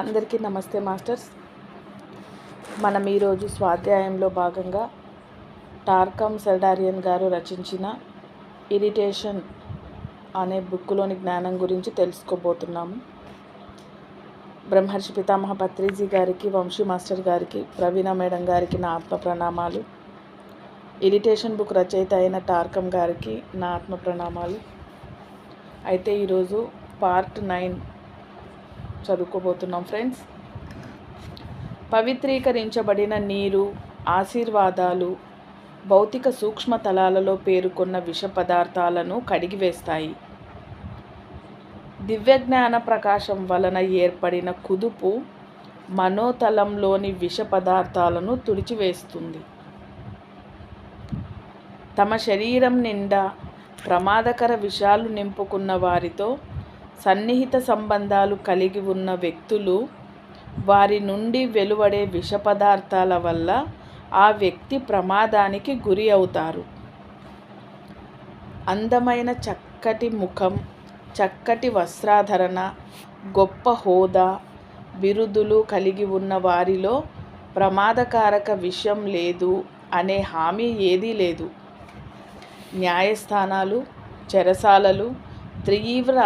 అందరికీ నమస్తే మాస్టర్స్. మనం ఈరోజు స్వాధ్యాయంలో భాగంగా టార్కమ్ సెల్డారియన్ గారు రచించిన ఇరిటేషన్ అనే బుక్లోని జ్ఞానం గురించి తెలుసుకోబోతున్నాము. బ్రహ్మర్షి పితామహ పత్రిజీ గారికి వంశీ మాస్టర్ గారికి ప్రవీణ మేడం గారికి నా ఆత్మ ప్రణామాలు. ఇరిటేషన్ బుక్ రచయిత అయిన టార్కమ్ గారికి నా ఆత్మ ప్రణామాలు. అయితే ఈరోజు పార్ట్ నైన్ చదువుకోబోతున్నాం ఫ్రెండ్స్. పవిత్రీకరించబడిన నీరు ఆశీర్వాదాలు భౌతిక సూక్ష్మ తలాలలో పేరుకున్న విష పదార్థాలను కడిగివేస్తాయి దివ్యజ్ఞాన ప్రకాశం వలన ఏర్పడిన కుదుపు మనోతలంలోని విష పదార్థాలను తుడిచివేస్తుంది. తమ శరీరం నిండా ప్రమాదకర విషాలు నింపుకున్న వారితో సన్నిహిత సంబంధాలు కలిగి ఉన్న వ్యక్తులు వారి నుండి వెలువడే విష పదార్థాల వల్ల ఆ వ్యక్తి ప్రమాదానికి గురి అవుతారు. అందమైన చక్కటి ముఖం చక్కటి వస్త్రాధరణ గొప్ప హోదా బిరుదులు కలిగి ఉన్న వారిలో ప్రమాదకారక విషయం లేదు అనే హామీ ఏదీ లేదు. న్యాయస్థానాలు చెరసాలలు తీవ్ర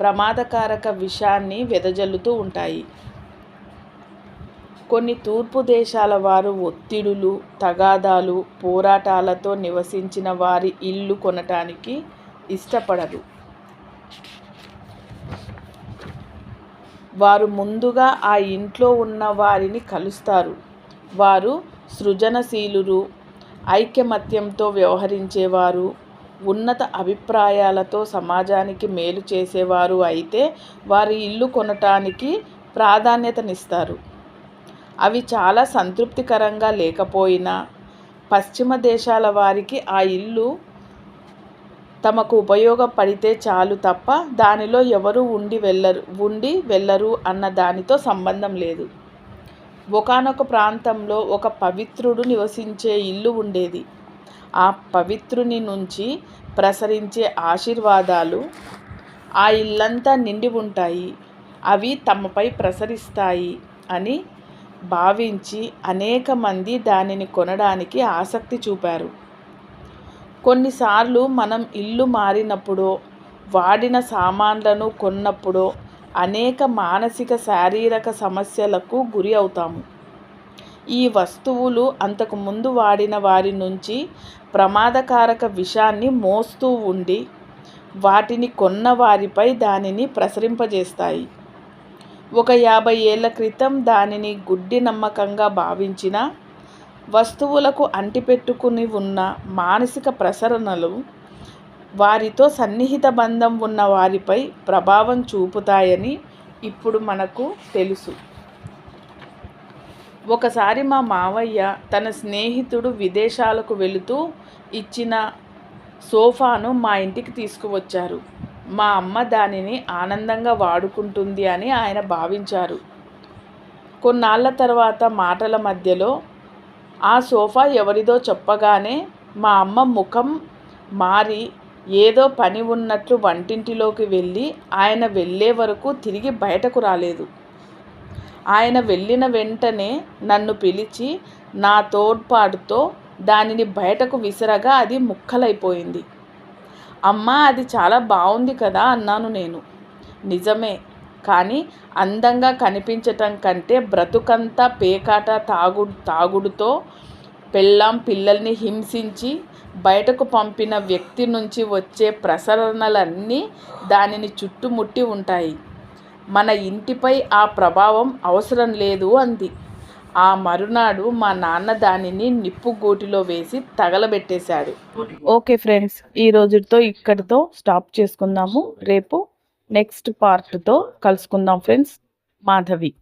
ప్రమాదకారక విషాన్ని వెదజల్లుతూ ఉంటాయి. కొన్ని తూర్పు దేశాల వారు ఒత్తిడులు తగాదాలు పోరాటాలతో నివసించిన వారి ఇల్లు కొనటానికి ఇష్టపడరు. వారు ముందుగా ఆ ఇంట్లో ఉన్న వారిని కలుస్తారు. వారు సృజనశీలురు ఐక్యమత్యంతో వ్యవహరించేవారు ఉన్నత అభిప్రాయాలతో సమాజానికి మేలు చేసేవారు అయితే వారి ఇల్లు కొనటానికి ప్రాధాన్యతనిస్తారు. అవి చాలా సంతృప్తికరంగా లేకపోయినా పశ్చిమ దేశాల వారికి ఆ ఇల్లు తమకు ఉపయోగపడితే చాలు తప్ప దానిలో ఎవరు ఉండి వెళ్ళరు ఉండి వెళ్ళరు అన్న దానితో సంబంధం లేదు. ఒకనొక ప్రాంతంలో ఒక పవిత్రుడు నివసించే ఇల్లు ఉండేది. ఆ పవిత్రుని నుంచి ప్రసరించే ఆశీర్వాదాలు ఆ ఇల్లంతా నిండి ఉంటాయి. అవి తమపై ప్రసరిస్తాయి అని భావించి అనేక మంది దానిని కొనడానికి ఆసక్తి చూపారు. కొన్నిసార్లు మనం ఇల్లు మారినప్పుడో వాడిన సామాన్లను కొన్నప్పుడో అనేక మానసిక శారీరక సమస్యలకు గురి అవుతాము. ఈ వస్తువులు అంతకుముందు వాడిన వారి నుంచి ప్రమాదకారక విషాన్ని మోస్తూ ఉండి వాటిని కొన్న వారిపై దానిని ప్రసరింపజేస్తాయి. ఒక యాభై ఏళ్ళ క్రితం దానిని గుడ్డి నమ్మకంగా భావించిన వస్తువులకు అంటిపెట్టుకుని ఉన్న మానసిక ప్రసరణలు వారితో సన్నిహిత బంధం ఉన్న వారిపై ప్రభావం చూపుతాయని ఇప్పుడు మనకు తెలుసు. ఒకసారి మా మావయ్య తన స్నేహితుడు విదేశాలకు వెళుతూ ఇచ్చిన సోఫాను మా ఇంటికి తీసుకువచ్చారు. మా అమ్మ దానిని ఆనందంగా వాడుకుంటుంది అని ఆయన భావించారు. కొన్నాళ్ళ తర్వాత మాటల మధ్యలో ఆ సోఫా ఎవరిదో చెప్పగానే మా అమ్మ ముఖం మారి ఏదో పని ఉన్నట్లు వంటింటిలోకి వెళ్ళి ఆయన వెళ్ళే వరకు తిరిగి బయటకు రాలేదు. ఆయన వెళ్ళిన వెంటనే నన్ను పిలిచి నా తోడ్పాటుతో దానిని బయటకు విసరగా అది ముక్కలైపోయింది. అమ్మా అది చాలా బాగుంది కదా అన్నాను నేను. నిజమే కానీ అందంగా కనిపించటం కంటే బ్రతుకంతా పేకాట తాగు తాగుడుతో పెళ్ళాం పిల్లల్ని హింసించి బయటకు పంపిన వ్యక్తి నుంచి వచ్చే ప్రసరణలన్నీ దానిని చుట్టుముట్టి ఉంటాయి. మన ఇంటిపై ఆ ప్రభావం అవసరం లేదు అంది. ఆ మరునాడు మా నాన్న దానిని నిప్పు గూటిలో వేసి తగలబెట్టేశాడు. ఓకే ఫ్రెండ్స్ ఈ రోజుతో ఇక్కడితో స్టాప్ చేసుకుందాము. రేపు నెక్స్ట్ పార్ట్తో కలుసుకుందాం ఫ్రెండ్స్. మాధవి.